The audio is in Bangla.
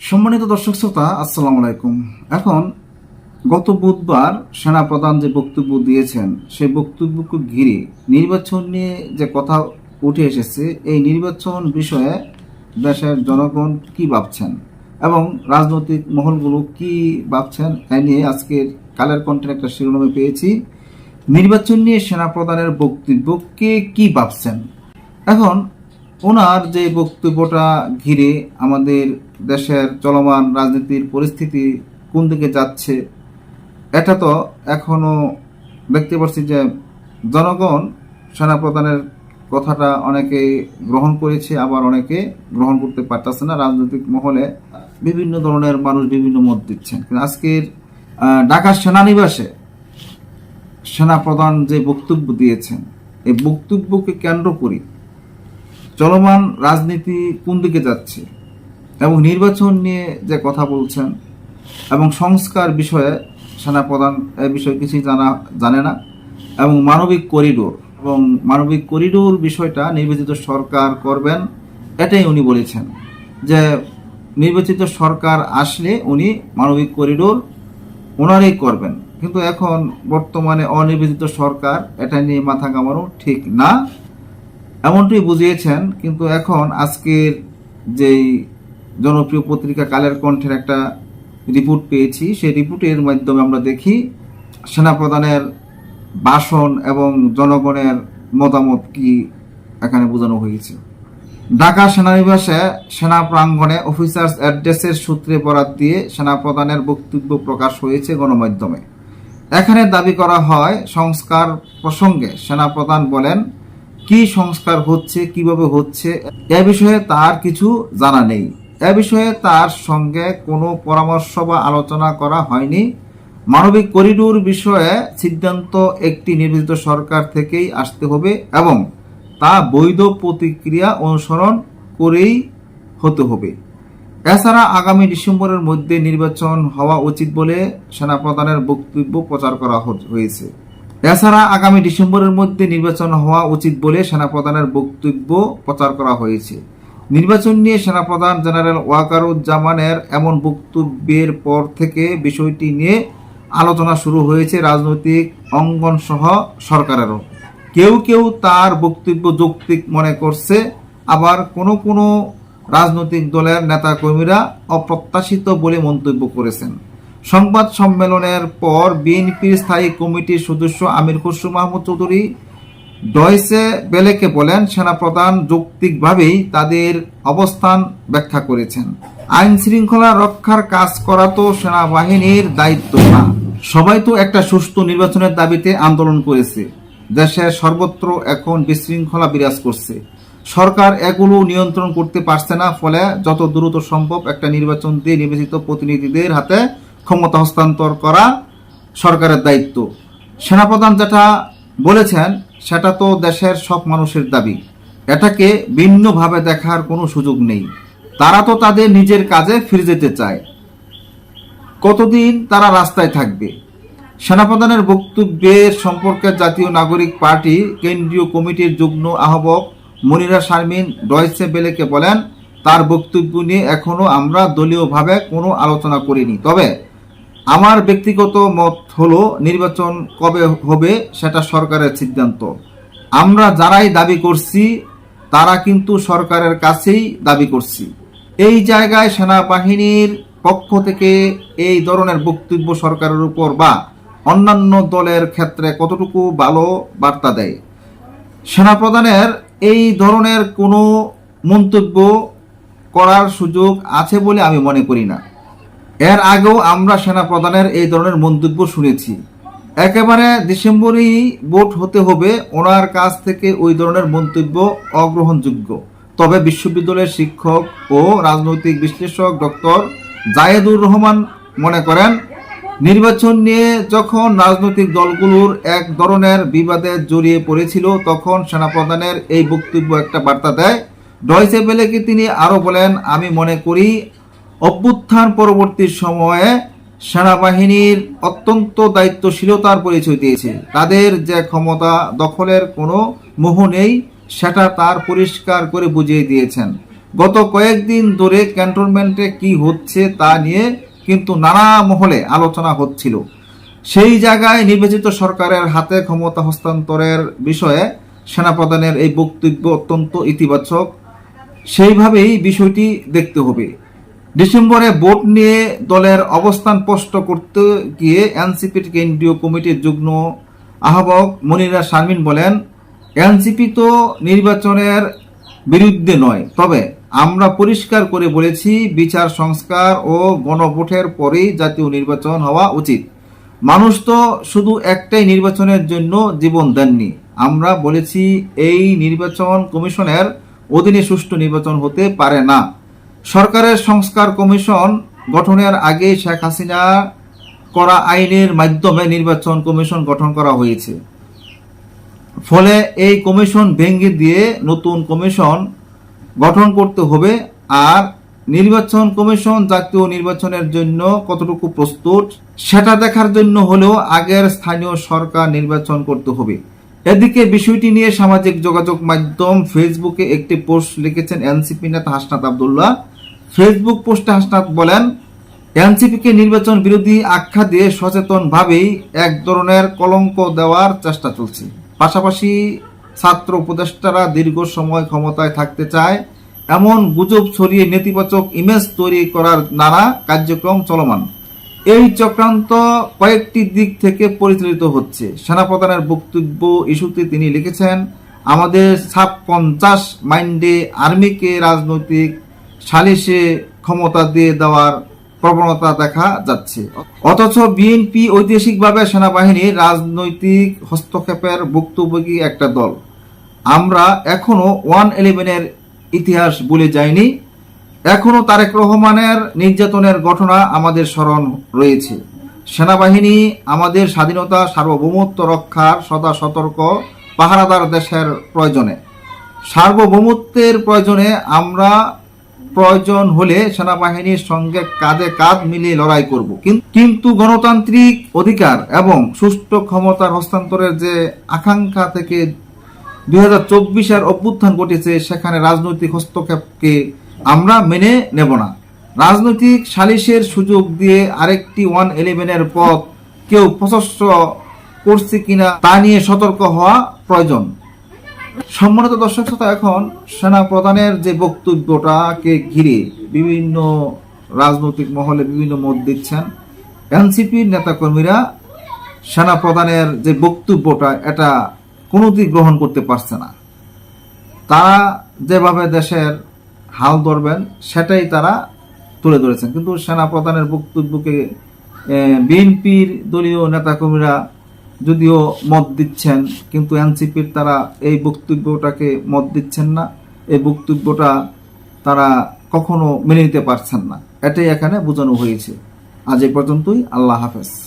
সম্মানিত দর্শক শ্রোতা, আসসালামু আলাইকুম। এখন, গত বুধবার সেনাপ্রধান যে বক্তব্য দিয়েছেন, সেই বক্তব্যকে ঘিরে নির্বাচন নিয়ে যে কথা উঠে এসেছে, এই নির্বাচন বিষয়ে দেশের জনগণ কি ভাবছেন এবং রাজনৈতিক মহলগুলো কি ভাবছেন, এ নিয়ে আজকের কালের কণ্ঠের একটা শিরোনামে পেয়েছি। নির্বাচন নিয়ে সেনাপ্রধানের বক্তব্য কে কি ভাবছেন? এখন ওনার যে বক্তব্যটা ঘিরে আমাদের দেশের চলমান রাজনীতির পরিস্থিতি কোন দিকে যাচ্ছে, এটা তো এখনও দেখতে পাচ্ছি যে জনগণ সেনাপ্রধানের কথাটা অনেকে গ্রহণ করেছে, আবার অনেকে গ্রহণ করতে পারতেছে না। রাজনৈতিক মহলে বিভিন্ন ধরনের মানুষ বিভিন্ন মত দিচ্ছেন। কিন্তু আজকের ঢাকা সেনানিবাসে সেনাপ্রধান যে বক্তব্য দিয়েছেন, এই বক্তব্যকে কেন্দ্র করে চলমান রাজনীতি কোন দিকে যাচ্ছে? এবং নির্বাচন নিয়ে যে কথা বলছেন এবং সংস্কার বিষয়ে সেনাপ্রধান এ বিষয়ে কিছুই জানা, জানে না। এবং মানবিক করিডোর, এবং মানবিক করিডোর বিষয়টা নির্বাচিত সরকার করবেন, এটাই উনি বলেছেন। যে নির্বাচিত সরকার আসলে উনি মানবিক করিডোর ওনারাই করবেন। কিন্তু এখন বর্তমানে অনির্বাচিত সরকার এটা নিয়ে মাথা কামানো ঠিক না। এমনটাই বুঝিয়েছেন, কিন্তু এখন আজকের যেই জনপ্রিয় পত্রিকা কালের কণ্ঠের একটা রিপোর্ট পেয়েছি, সেই রিপোর্টের মাধ্যমে আমরা দেখি সেনাপ্রধানের ভাষণ এবং জনগণের মতামত কি এখানে বোঝানো হয়েছে। ঢাকা সেনানিবাসে সেনা প্রাঙ্গণে অফিসার্স অ্যাড্রেসের সূত্রে বরাত দিয়ে সেনাপ্রধানের বক্তব্য প্রকাশ হয়েছে গণমাধ্যমে। এখানে দাবি করা হয়, সংস্কার প্রসঙ্গে সেনাপ্রধান বলেন কি সংস্কার হচ্ছে, কীভাবে হচ্ছে, এ বিষয়ে তার কিছু জানা নেই। এ বিষয়ে তার সঙ্গে কোনো পরামর্শ বা আলোচনা করা হয়নি। মানবিক করিডোর বিষয়ে সিদ্ধান্ত একটি নির্বাচিত সরকার থেকেই আসতে হবে এবং তা বৈধ প্রতিক্রিয়া অনুসরণ করেই হতে হবে। এছাড়া আগামী ডিসেম্বরের মধ্যে নির্বাচন হওয়া উচিত বলে সেনাপ্রধানের বক্তব্য প্রচার করা হয়েছে। এছাড়া আগামী ডিসেম্বরের মধ্যে নির্বাচন হওয়া উচিত বলে সেনাপ্রধানের বক্তব্য প্রচার করা হয়েছে। নির্বাচন নিয়ে সেনাপ্রধান জেনারেল ওয়াকারুজ্জামানের এমন বক্তব্যের পর থেকে বিষয়টি নিয়ে আলোচনা শুরু হয়েছে রাজনৈতিক অঙ্গন সহ সরকারেরও। কেউ কেউ তার বক্তব্য যৌক্তিক মনে করছে, আবার কোনো কোনো রাজনৈতিক দলের নেতা কর্মীরা অপ্রত্যাশিত বলে মন্তব্য করেছেন। সংবাদ সম্মেলনের পর বিএনপির স্থায়ী কমিটির সদস্য আমির খসরু মাহমুদ চৌধুরী ডয়সে বেলেকে বলেন, সেনাপ্রধান যৌক্তিকভাবেই তাদের অবস্থান ব্যাখ্যা করেছেন। আইন শৃঙ্খলা রক্ষার কাজ করা তো সেনাবাহিনীর দায়িত্ব না। সবাই তো একটা সুষ্ঠু নির্বাচনের দাবিতে আন্দোলন করেছে। দেশের সর্বত্র এখন বিশৃঙ্খলা বিরাজ করছে। সরকার এগুলো নিয়ন্ত্রণ করতে পারছে না, ফলে যত দ্রুত সম্ভব একটা নির্বাচন দিয়ে নির্বাচিত প্রতিনিধিদের হাতে ক্ষমতা হস্তান্তর করা সরকারের দায়িত্ব। সেনাপ্রধান যেটা বলেছেন, সেটা তো দেশের সব মানুষের দাবি। এটাকে ভিন্নভাবে দেখার কোনো সুযোগ নেই। তারা তো তাদের নিজের কাজে ফিরে যেতে চায়। কতদিন তারা রাস্তায় থাকবে? সেনাপ্রধানের বক্তব্যের সম্পর্কে জাতীয় নাগরিক পার্টি কেন্দ্রীয় কমিটির যুগ্ম আহ্বক মনিরা শারমিন ডয়সে বেলেকে বলেন, তার বক্তব্য নিয়ে এখনও আমরা দলীয়ভাবে কোনো আলোচনা করিনি। তবে আমার ব্যক্তিগত মত হলো নির্বাচন কবে হবে সেটা সরকারের সিদ্ধান্ত। আমরা যারাই দাবি করছি, তারা কিন্তু সরকারের কাছেই দাবি করছি। এই জায়গায় সেনাবাহিনীর পক্ষ থেকে এই ধরনের বক্তব্য সরকারের উপর বা অন্যান্য দলের ক্ষেত্রে কতটুকু ভালো বার্তা দেয়? সেনাপ্রধানের এই ধরনের কোনো মন্তব্য করার সুযোগ আছে বলে আমি মনে করি না। এর আগেও আমরা সেনাপ্রধানের এই ধরনের মন্তব্য শুনেছি। একেবারে ডিসেম্বরেই ভোট হতে হবে, ওনার কাছ থেকে ওই ধরনের মন্তব্য অগ্রহণযোগ্য। তবে বিশ্ববিদ্যালয়ের শিক্ষক ও রাজনৈতিক বিশ্লেষক ডক্টর জায়েদুর রহমান মনে করেন, নির্বাচন নিয়ে যখন রাজনৈতিক দলগুলোর এক ধরনের বিবাদে জড়িয়ে পড়েছিল, তখন সেনাপ্রধানের এই বক্তব্য একটা বার্তা দেয়। ডয়সে বেলেকে তিনি আরও বলেন, আমি মনে করি অভ্যুত্থান পরবর্তী সময়ে সেনাবাহিনীর অত্যন্ত দায়িত্বশীলতার পরিচয় দিয়েছে। তাদের যে ক্ষমতা দখলের কোনো মোহ নেই, সেটা তার পরিষ্কার করে বুঝিয়ে দিয়েছেন। গত কয়েকদিন ধরে ক্যান্টনমেন্টে কি হচ্ছে তা নিয়ে কিন্তু নানা মহলে আলোচনা হচ্ছিল। সেই জায়গায় নির্বাচিত সরকারের হাতে ক্ষমতা হস্তান্তরের বিষয়ে সেনাপ্রধানের এই বক্তব্য অত্যন্ত ইতিবাচক। সেইভাবেই বিষয়টি দেখতে হবে। ডিসেম্বরে ভোট নিয়ে দলের অবস্থান স্পষ্ট করতে গিয়ে এনসিপির কেন্দ্রীয় কমিটির যুগ্ম আহ্বায়ক মনিরা শারমিন বলেন, এনসিপি তো নির্বাচনের বিরুদ্ধে নয়। তবে আমরা পরিষ্কার করে বলেছি, বিচার, সংস্কার ও গণভোটের পরেই জাতীয় নির্বাচন হওয়া উচিত। মানুষ তো শুধু একটাই নির্বাচনের জন্য জীবন দেননি। আমরা বলেছি, এই নির্বাচন কমিশনের অধীনে সুষ্ঠু নির্বাচন হতে পারে না। সরকারের সংস্কার কমিশন গঠনের আগে শেখ হাসিনা করা আইনের মাধ্যমে নির্বাচন কমিশন গঠন করা হয়েছে। ফলে এই কমিশন ভেঙে দিয়ে নতুন কমিশন গঠন করতে হবে আর নির্বাচন কমিশন জাতীয় নির্বাচনের জন্য কতটুকু প্রস্তুত সেটা দেখার জন্য হলেও আগের স্থানীয় সরকার নির্বাচন করতে হবে। এদিকে বিষয়টি নিয়ে সামাজিক যোগাযোগ মাধ্যম ফেসবুকে একটি পোস্ট লিখেছেন এনসিপি নেতা হাসনাত আবদুল্লাহ। ফেসবুক পোস্টে হাসনাত বলেন, এনসিপিকে নির্বাচন বিরোধী আখ্যা দিয়ে সচেতনভাবেই এক ধরনের কলঙ্ক দেওয়ার চেষ্টা চলছে। পাশাপাশি ছাত্র উপদেষ্টারা দীর্ঘ সময় ক্ষমতায় থাকতে চায়, এমন গুজব ছড়িয়ে নেতিবাচক ইমেজ তৈরি করার নানা কার্যক্রম চলমান। এই চক্রান্ত কয়েকটি দিক থেকে পরিচালিত হচ্ছে। সেনাপ্রধানের বক্তব্য ইস্যুতে তিনি লিখেছেন, আমাদের সাব পঞ্চাশ মাইন্ডে আর্মিকে রাজনৈতিক সালিশে ক্ষমতা দিয়ে দেওয়ার প্রবণতা দেখা যাচ্ছে। অথচ বিএনপি ঐতিহাসিকভাবে সেনাবাহিনীর রাজনৈতিক হস্তক্ষেপের ভুক্তভোগী একটা দল। আমরা এখনও ওয়ান ইলেভেনের ইতিহাস ভুলে যাইনি। এখনও তারেক রহমানের নির্যাতনের ঘটনা আমাদের স্মরণ রয়েছে। সেনাবাহিনী আমাদের স্বাধীনতা, সার্বভৌমত্ব রক্ষার সদা সতর্ক পাহারাদার দেশের প্রয়োজনে। সার্বভৌমত্বের প্রয়োজনে আমরা প্রয়োজন হলে সেনাবাহিনীর সঙ্গে কাঁধে কাঁধ মিলিয়ে লড়াই করব। কিন্তু গণতান্ত্রিক অধিকার এবং সুষ্ঠু ক্ষমতার হস্তান্তরের যে আকাঙ্ক্ষা থেকে দুই হাজার চব্বিশের অভ্যুত্থান ঘটেছে, সেখানে রাজনৈতিক হস্তক্ষেপকে আমরা মেনে নেব না। রাজনৈতিক সালিশের সুযোগ দিয়ে আরেকটি ওয়ান ইলেভেনের পথ কেউ প্রশস্ত করছে কিনা তা নিয়ে সতর্ক হওয়া প্রয়োজন। সম্মানিত দর্শক শ্রোতা, এখন সেনা প্রধানের যে বক্তব্যটাকে ঘিরে বিভিন্ন রাজনৈতিক মহলে বিভিন্ন মত দিচ্ছেন, এনসিপির নেতাকর্মীরা সেনা প্রধানের যে বক্তব্যটা, এটা কোনোদিন গ্রহণ করতে পারছে না। তারা যেভাবে দেশের হাল ধরবেন, সেটাই তারা তুলে ধরেছেন। কিন্তু সেনা প্রধানের বক্তব্যকে বিএনপির দলীয় নেতাকর্মীরা যদিও মত দিচ্ছেন, কিন্তু এনসিপির তারা এই বক্তব্যটাকে মত দিচ্ছেন না। এই বক্তব্যটা তারা কখনো মেনে নিতে পারছেন না। এটাই এখানে বোঝানো হয়েছে। আজ এ পর্যন্তই। আল্লাহ হাফেজ।